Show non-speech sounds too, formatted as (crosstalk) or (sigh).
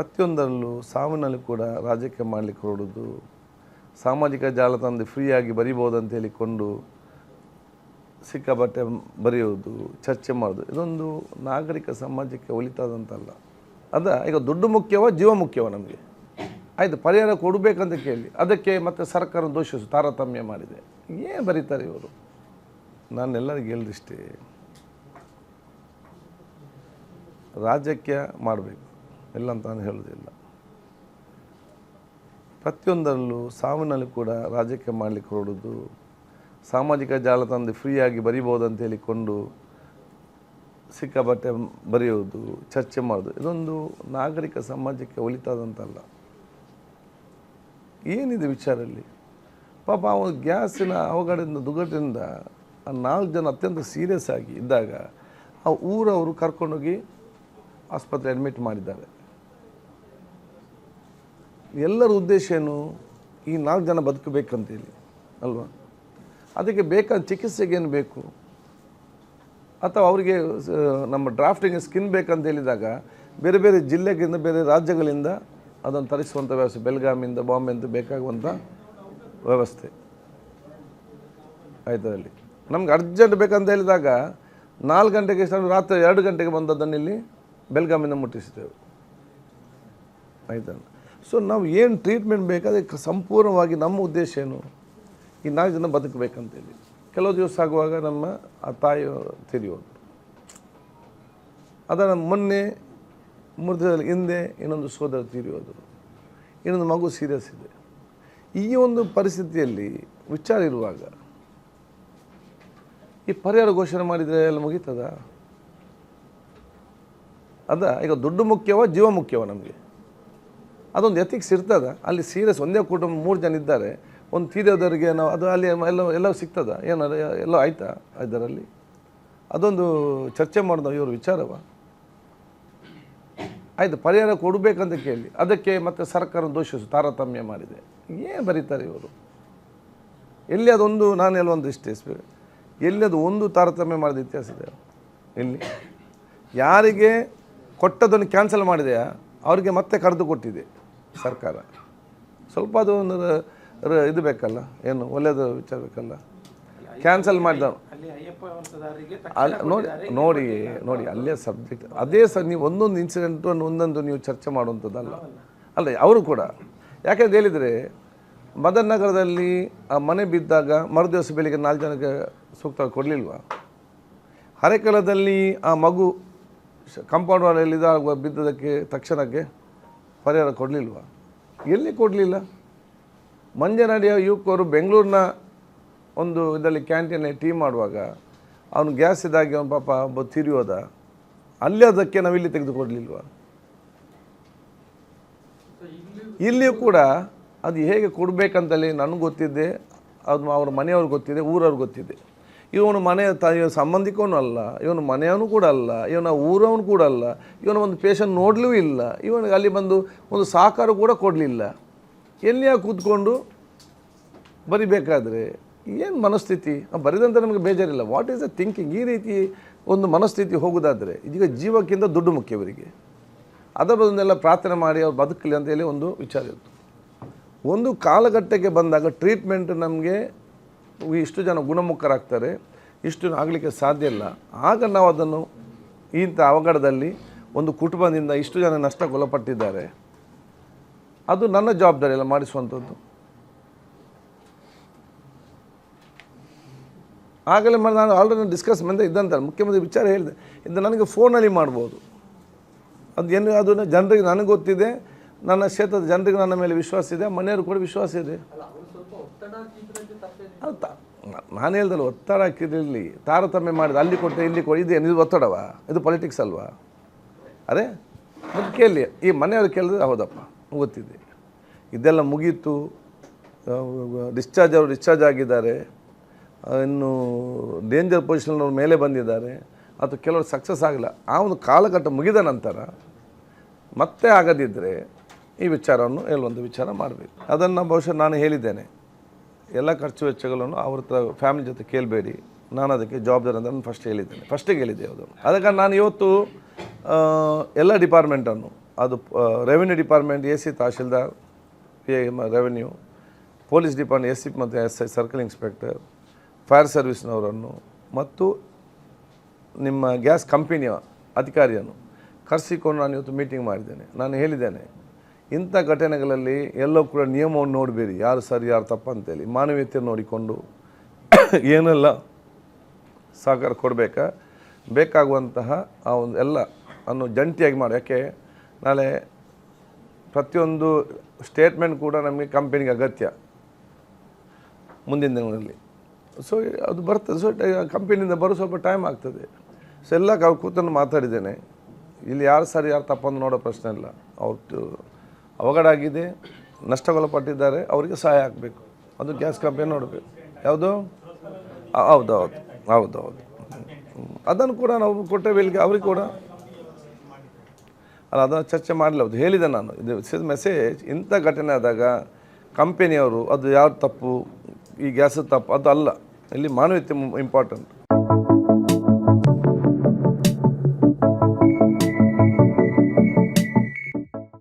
ಪ್ರತಿಯೊಂದರಲ್ಲೂ ಸಾವಿನಲ್ಲಿ ಕೂಡ ರಾಜಕೀಯ ಮಾಡಲಿಕ್ಕೆ ಹೊರಡುದು, ಸಾಮಾಜಿಕ ಜಾಲತಾಣದ ಫ್ರೀಯಾಗಿ ಬರಿಬೋದು ಅಂತ ಹೇಳಿಕೊಂಡು ಸಿಕ್ಕಾಪಟ್ಟೆ ಬರೆಯೋದು, ಚರ್ಚೆ ಮಾಡೋದು, ಇದೊಂದು ನಾಗರಿಕ ಸಮಾಜಕ್ಕೆ ಒಲಿತಾದಂತಲ್ಲ. ಅದ ಈಗ ದುಡ್ಡು ಮುಖ್ಯವೋ ಜೀವ ಮುಖ್ಯವೋ ನಮಗೆ? ಆಯಿತು, ಪರಿಹಾರ ಕೊಡಬೇಕಂತ ಕೇಳಿ, ಅದಕ್ಕೆ ಮತ್ತೆ ಸರ್ಕಾರ ದೋಷಿಸು, ತಾರತಮ್ಯ ಮಾಡಿದೆ. ಏನು ಬರೀತಾರೆ ಇವರು? ನಾನೆಲ್ಲರಿಗೆ ಎಲ್ಲರಿಗೂ ರಾಜಕೀಯ ಮಾಡಬೇಕು. ಇಲ್ಲ ಅಂತ ನಾನು ಹೇಳೋದಿಲ್ಲ ಪ್ರತಿಯೊಂದರಲ್ಲೂ ಸಾವಿನಲ್ಲಿ ಕೂಡ ರಾಜಕೀಯ ಮಾಡಲಿಕ್ಕೆ ಹೊರಡೋದು ಸಾಮಾಜಿಕ ಜಾಲತಾಣದ ಫ್ರೀಯಾಗಿ ಬರಿಬೋದು ಅಂತ ಹೇಳಿಕೊಂಡು ಸಿಕ್ಕಾಪಟ್ಟೆ ಬರೆಯೋದು ಚರ್ಚೆ ಮಾಡೋದು ಇದೊಂದು ನಾಗರಿಕ ಸಮಾಜಕ್ಕೆ ಒಲಿತಾದಂತಲ್ಲ ಏನಿದೆ ವಿಚಾರಲ್ಲಿ ಪಾಪ ಅವನು ಗ್ಯಾಸಿನ ಅವಘಡದಿಂದ ದುಗಟದಿಂದ ಆ ನಾಲ್ಕು ಜನ ಅತ್ಯಂತ ಸೀರಿಯಸ್ ಆಗಿ ಇದ್ದಾಗ ಆ ಊರವರು ಕರ್ಕೊಂಡೋಗಿ ಆಸ್ಪತ್ರೆ ಅಡ್ಮಿಟ್ ಮಾಡಿದ್ದಾರೆ. ಎಲ್ಲರ ಉದ್ದೇಶ ಏನು? ಈ ನಾಲ್ಕು ಜನ ಬದುಕಬೇಕಂತೇಳಿ, ಅಲ್ವಾ? ಅದಕ್ಕೆ ಬೇಕಾದ ಚಿಕಿತ್ಸೆಗೇನು ಬೇಕು? ಅಥವಾ ಅವರಿಗೆ ನಮ್ಮ ಡ್ರಾಫ್ಟಿಂಗ್ ಸ್ಕಿನ್ ಬೇಕಂತ ಹೇಳಿದಾಗ ಬೇರೆ ಬೇರೆ ಜಿಲ್ಲೆಗಿಂದ ಬೇರೆ ರಾಜ್ಯಗಳಿಂದ ಅದನ್ನು ತರಿಸುವಂಥ ವ್ಯವಸ್ಥೆ ಬೆಳಗಾಮಿಂದ ಬಾಂಬೆಯಿಂದ ಬೇಕಾಗುವಂಥ ವ್ಯವಸ್ಥೆ. ಆಯ್ತದಲ್ಲಿ ನಮ್ಗೆ ಅರ್ಜೆಂಟ್ ಬೇಕಂತ ಹೇಳಿದಾಗ ನಾಲ್ಕು ಗಂಟೆಗೆ ರಾತ್ರಿ ಎರಡು ಗಂಟೆಗೆ ಬಂದದ್ದನ್ನು ಇಲ್ಲಿ ಬೆಳಗಾಮಿಂದ ಮುಟ್ಟಿಸಿದೆವು ಆಯ್ತಲ್ಲ ಸೊ ನಾವು ಏನು ಟ್ರೀಟ್ಮೆಂಟ್ ಬೇಕಾದ್ರೆ ಸಂಪೂರ್ಣವಾಗಿ ನಮ್ಮ ಉದ್ದೇಶ ಏನು? ಈ ನಾಲ್ಕು ಜನ ಬದುಕಬೇಕಂತೇಳಿ. ಕೆಲವು ದಿವಸ ಆಗುವಾಗ ನಮ್ಮ ಆ ತಾಯಿ ತಿರಿಯೋದು ಅದರ ಮೊನ್ನೆ ದಿವಸದ ಹಿಂದೆ ಇನ್ನೊಂದು ಸೋದರ ತೀರಿಯೋದು. ಇನ್ನೊಂದು ಮಗು ಸೀರಿಯಸ್ ಇದೆ. ಈ ಒಂದು ಪರಿಸ್ಥಿತಿಯಲ್ಲಿ ವಿಚಾರ ಇರುವಾಗ, ಈ ಪರಿಹಾರ ಘೋಷಣೆ ಮಾಡಿದರೆ ಎಲ್ಲ ಮುಗೀತದ? ಅದ, ಈಗ ದುಡ್ಡು ಮುಖ್ಯವ, ಜೀವ ಮುಖ್ಯವ ನಮಗೆ? ಅದೊಂದು ಎಥಿಕ್ಸ್ ಇರ್ತದ. ಅಲ್ಲಿ ಸೀರಿಯಸ್ ಒಂದೇ ಕುಟುಂಬ ಮೂರು ಜನ ಇದ್ದಾರೆ. ಒಂದು ತೀರೋದವರಿಗೆ ನಾವು ಅದು ಅಲ್ಲಿ ಎಲ್ಲ ಎಲ್ಲ ಸಿಗ್ತದ. ಏನಾರ ಎಲ್ಲ ಆಯ್ತಾ ಇದರಲ್ಲಿ ಅದೊಂದು ಚರ್ಚೆ ಮಾಡಿದ ಇವರು ವಿಚಾರವ. ಆಯಿತು, ಪರಿಹಾರ ಕೊಡಬೇಕಂತ ಕೇಳಿ. ಅದಕ್ಕೆ ಮತ್ತೆ ಸರ್ಕಾರ ದೋಷಿಸು, ತಾರತಮ್ಯ ಮಾಡಿದೆ. ಏನು ಬರೀತಾರೆ ಇವರು? ಎಲ್ಲಿ ಅದೊಂದು, ನಾನು ಎಲ್ಲ ಒಂದು ಇಷ್ಟೇ ಎಲ್ಲಿ ಅದು ಒಂದು ತಾರತಮ್ಯ ಮಾಡಿದ ಇತಿಹಾಸ ಇದೆ? ಎಲ್ಲಿ? ಯಾರಿಗೆ ಕೊಟ್ಟದನ್ನು ಕ್ಯಾನ್ಸಲ್ ಮಾಡಿದೆಯಾ? ಅವರಿಗೆ ಮತ್ತೆ ಕರೆದು ಕೊಟ್ಟಿದೆ. ಸರ್ಕಾರ. ಸ್ವಲ್ಪ ಅದು ಒಂದು ಇದು ಬೇಕಲ್ಲ? ಏನು ಒಳ್ಳೆಯದು ವಿಚಾರ ಬೇಕಲ್ಲ? ಕ್ಯಾನ್ಸಲ್ ಮಾಡಿದ ನೋಡಿ ನೋಡಿ ನೋಡಿ ಅಲ್ಲೇ ಸಬ್ಜೆಕ್ಟ್ ಅದೇ ಸರ್ ನೀವು ಒಂದೊಂದು ಇನ್ಸಿಡೆಂಟು ಒಂದೊಂದು ನೀವು ಚರ್ಚೆ ಮಾಡುವಂಥದ್ದಲ್ಲ. ಅಲ್ಲ ಅವರು ಕೂಡ. ಯಾಕೆಂದ್ರೆ ಹೇಳಿದರೆ ಮದನ್ ನಗರದಲ್ಲಿ ಆ ಮನೆ ಬಿದ್ದಾಗ ಮರುದಿವಸ ಬೆಳಿಗ್ಗೆ ನಾಲ್ಕು ಜನಕ್ಕೆ ಸೂಕ್ತ ಕೊಡಲಿಲ್ವ? ಹರೆಕಲದಲ್ಲಿ ಆ ಮಗು ಕಂಪೌಂಡ್ ವಾಲಲ್ಲಿ ಇದಾಗುವ ಬಿದ್ದದಕ್ಕೆ ತಕ್ಷಣಕ್ಕೆ ಪರಿಹಾರ ಕೊಡಲಿಲ್ವ? ಎಲ್ಲಿ ಕೊಡಲಿಲ್ಲ? ಮಂಜನಡಿಯ ಯುವಕರು ಬೆಂಗಳೂರಿನ ಒಂದು ಇದರಲ್ಲಿ ಕ್ಯಾಂಟೀನಲ್ಲಿ ಟೀ ಮಾಡುವಾಗ ಅವನು ಗ್ಯಾಸ್ ಇದಾಗಿ ಅವನು ಪಾಪ ಒಬ್ಬ ತಿರಿಯೋದ ಅಲ್ಲಿ ಅದಕ್ಕೆ ನಾವು ಇಲ್ಲಿ ತೆಗೆದುಕೊಡಲಿಲ್ವ ಇಲ್ಲಿಯೂ ಕೂಡ ಅದು ಹೇಗೆ ಕೊಡಬೇಕಂತಲ್ಲಿ ನನಗೆ ಗೊತ್ತಿದೆ ಅದು ಅವ್ರ ಮನೆಯವ್ರಿಗೆ ಗೊತ್ತಿದೆ ಊರವ್ರಿಗೆ ಗೊತ್ತಿದೆ. ಇವನು ಮನೆಯ ತಾಯಿಯ ಸಂಬಂಧಿಕವನು ಅಲ್ಲ, ಇವನು ಮನೆಯವನು ಕೂಡ ಅಲ್ಲ, ಇವನ ಊರವನು ಕೂಡ ಅಲ್ಲ, ಇವನ ಒಂದು ಪೇಷಂಟ್ ನೋಡಲೂ ಇಲ್ಲ, ಇವನಿಗೆ ಅಲ್ಲಿ ಬಂದು ಒಂದು ಸಹಕಾರ ಕೂಡ ಕೊಡಲಿಲ್ಲ. ಎಲ್ಲಿಯ ಕೂತ್ಕೊಂಡು ಬರಿಬೇಕಾದ್ರೆ? ಏನು ಮನಸ್ಥಿತಿ? ಬರೆದಂತ ನಮಗೆ ಬೇಜಾರಿಲ್ಲ. ವಾಟ್ ಈಸ್ ದ ಥಿಂಕಿಂಗ್ ಈ ರೀತಿ ಒಂದು ಮನಸ್ಥಿತಿ ಹೋಗೋದಾದರೆ, ಇದೀಗ ಜೀವಕ್ಕಿಂತ ದುಡ್ಡು ಮುಖ್ಯ ಇವರಿಗೆ. ಅದರ ಬದಲೆಲ್ಲ ಪ್ರಾರ್ಥನೆ ಮಾಡಿ ಅವ್ರು ಬದುಕಲಿ ಅಂತ ಹೇಳಿ ಒಂದು ವಿಚಾರ ಇತ್ತು. ಒಂದು ಕಾಲಘಟ್ಟಕ್ಕೆ ಬಂದಾಗ ಟ್ರೀಟ್ಮೆಂಟ್ ನಮಗೆ ಇಷ್ಟು ಜನ ಗುಣಮುಖರಾಗ್ತಾರೆ, ಇಷ್ಟು ಆಗಲಿಕ್ಕೆ ಸಾಧ್ಯ ಇಲ್ಲ. ಆಗ ನಾವು ಅದನ್ನು ಇಂಥ ಅವಘಡದಲ್ಲಿ ಒಂದು ಕುಟುಂಬದಿಂದ ಇಷ್ಟು ಜನ ನಷ್ಟಕ್ಕೊಳಪಟ್ಟಿದ್ದಾರೆ ಅದು ನನ್ನ ಜವಾಬ್ದಾರಿ ಎಲ್ಲ ಮಾಡಿಸುವಂಥದ್ದು. ಆಗಲೇ ಮಾಡಿ ನಾನು ಆಲ್ರೆಡಿ ಡಿಸ್ಕಸ್ ಮಂದೆ ಇದ್ದಂತಲ್ಲ ಮುಖ್ಯಮಂತ್ರಿ ವಿಚಾರ ಹೇಳಿದೆ. ಇದು ನನಗೆ ಫೋನಲ್ಲಿ ಮಾಡ್ಬೋದು. ಅದು ಏನು ಅದನ್ನು ಜನರಿಗೆ ನನಗೆ ಗೊತ್ತಿದೆ, ನನ್ನ ಕ್ಷೇತ್ರದ ಜನರಿಗೆ ನನ್ನ ಮೇಲೆ ವಿಶ್ವಾಸ ಇದೆ ಮನೆಯವರು ಕೂಡ ವಿಶ್ವಾಸ ಇದೆ. ನಾನು ಹೇಳ್ದಲ್ಲ, ಒತ್ತಡ ಹಾಕಿದ್ರಲ್ಲಿ ತಾರತಮ್ಯ ಮಾಡಿದ, ಅಲ್ಲಿ ಕೊಟ್ಟೆ, ಇಲ್ಲಿ ಕೊಡಿ ಇದೇನು ಇದು ಒತ್ತಡವ? ಇದು ಪೊಲಿಟಿಕ್ಸ್ ಅಲ್ವಾ? ಅದೇ? ಮತ್ತು ಕೇಳಿ, ಈ ಮನೆಯವ್ರು ಕೇಳಿದ್ರೆ, ಹೌದಪ್ಪ, ಗೊತ್ತಿದೆ. ಇದೆಲ್ಲ ಮುಗೀತು. ಡಿಸ್ಚಾರ್ಜ್ ಅವರು ಡಿಸ್ಚಾರ್ಜ್ ಆಗಿದ್ದಾರೆ. ಇನ್ನು ಡೇಂಜರ್ ಪೊಸಿಷನ್ನವ್ರು ಮೇಲೆ ಬಂದಿದ್ದಾರೆ. ಅಥವಾ ಕೆಲವರು ಸಕ್ಸಸ್ ಆಗಲ್ಲ ಆ ಒಂದು ಕಾಲಘಟ್ಟ ಮುಗಿದ ನಂತರ ಮತ್ತೆ ಆಗದಿದ್ದರೆ ಈ ವಿಚಾರವನ್ನು ಹೇಳುವಂಥ ವಿಚಾರ ಮಾಡಬೇಕು. ಅದನ್ನು ಬಹುಶಃ ನಾನು ಹೇಳಿದ್ದೇನೆ. ಎಲ್ಲ ಖರ್ಚು ವೆಚ್ಚಗಳನ್ನು ಅವ್ರ ಹತ್ರ ಫ್ಯಾಮಿಲಿ ಜೊತೆ ಕೇಳಬೇಡಿ. ನಾನು ಅದಕ್ಕೆ ಜವಾಬ್ದಾರಿ ಅಂತ ನಾನು ಫಸ್ಟ್ ಹೇಳಿದ್ದೇನೆ. ಫಸ್ಟಿಗೆ ಹೇಳಿದ್ದೆ ಅದು. ಅದಕ್ಕೆ ನಾನು ಇವತ್ತು ಎಲ್ಲ ಡಿಪಾರ್ಟ್ಮೆಂಟನ್ನು ಅದು revenue department A C tahsildar P revenue police department S C ಮತ್ತು S I circle inspector fire ಸರ್ವಿಸ್ನವರನ್ನು ಮತ್ತು ನಿಮ್ಮ ಗ್ಯಾಸ್ ಕಂಪನಿಯ ಅಧಿಕಾರಿಯನ್ನು ಕರೆಸಿಕೊಂಡು ನಾನು ಇವತ್ತು ಮೀಟಿಂಗ್ ಮಾಡಿದ್ದೇನೆ. ನಾನು ಹೇಳಿದ್ದೇನೆ ಇಂಥ ಘಟನೆಗಳಲ್ಲಿ ಎಲ್ಲೋ ಕೂಡ ನಿಯಮವನ್ನು ನೋಡಬೇಡಿ. ಯಾರು ಸರಿ, ಯಾರು ತಪ್ಪು ಅಂತೇಳಿ. ಮಾನವೀಯತೆ ನೋಡಿಕೊಂಡು (coughs) ಏನೆಲ್ಲ ಸಹಕಾರ ಕೊಡಬೇಕಾ? ಬೇಕಾಗುವಂತಹ ಆ ಒಂದು ಎಲ್ಲ ಅನ್ನು ಜಂಟಿಯಾಗಿ ಮಾಡಿ. ಯಾಕೆ? ನಾಳೆ ಪ್ರತಿಯೊಂದು ಸ್ಟೇಟ್ಮೆಂಟ್ ಕೂಡ ನಮಗೆ ಕಂಪನಿಗೆ ಅಗತ್ಯ. ಮುಂದಿನ ದಿನಗಳಲ್ಲಿ. ಸೊ ಅದು ಬರ್ತದೆ. ಸೊ ಕಂಪನಿಯಿಂದ ಬರೋ ಸ್ವಲ್ಪ ಟೈಮ್ ಆಗ್ತದೆ. ಸೊ ಎಲ್ಲ ಕೂತನ್ನು ಮಾತಾಡಿದ್ದೇನೆ. ಇಲ್ಲಿ ಯಾರು ಸರಿ, ಯಾರು ತಪ್ಪಂದು ನೋಡೋ ಪ್ರಶ್ನೆ ಇಲ್ಲ. ಅವ್ರು ಅವಘಡ ಆಗಿದೆ, ನಷ್ಟಗೊಳಪಟ್ಟಿದ್ದಾರೆ, ಅವರಿಗೆ ಸಹಾಯ ಆಗಬೇಕು. ಅದು ಗ್ಯಾಸ್ ಕಂಪನಿ ನೋಡಬೇಕು. ಯಾವುದು? ಹೌದು ಹೌದು ಹೌದು ಹೌದು. ಅದನ್ನು ಕೂಡ ನಾವು ಕೊಟ್ಟೆ ಇಲ್ಲಿಗೆ ಅವ್ರಿಗೆ ಕೂಡ. ಅಲ್ಲ, ಅದನ್ನು ಚರ್ಚೆ ಮಾಡಲಿಲ್ಲ, ಅದು ಹೇಳಿದೆ ನಾನು. ಇದು ಮೆಸೇಜ್ ಇಂಥ ಘಟನೆ ಆದಾಗ ಕಂಪೆನಿಯವರು, ಅದು ಯಾರು ತಪ್ಪು, ಈ ಗ್ಯಾಸ್ ತಪ್ಪು, ಅದು ಅಲ್ಲ. ಇಲ್ಲಿ ಮಾನವೀಯತೆ ಇಂಪಾರ್ಟೆಂಟ್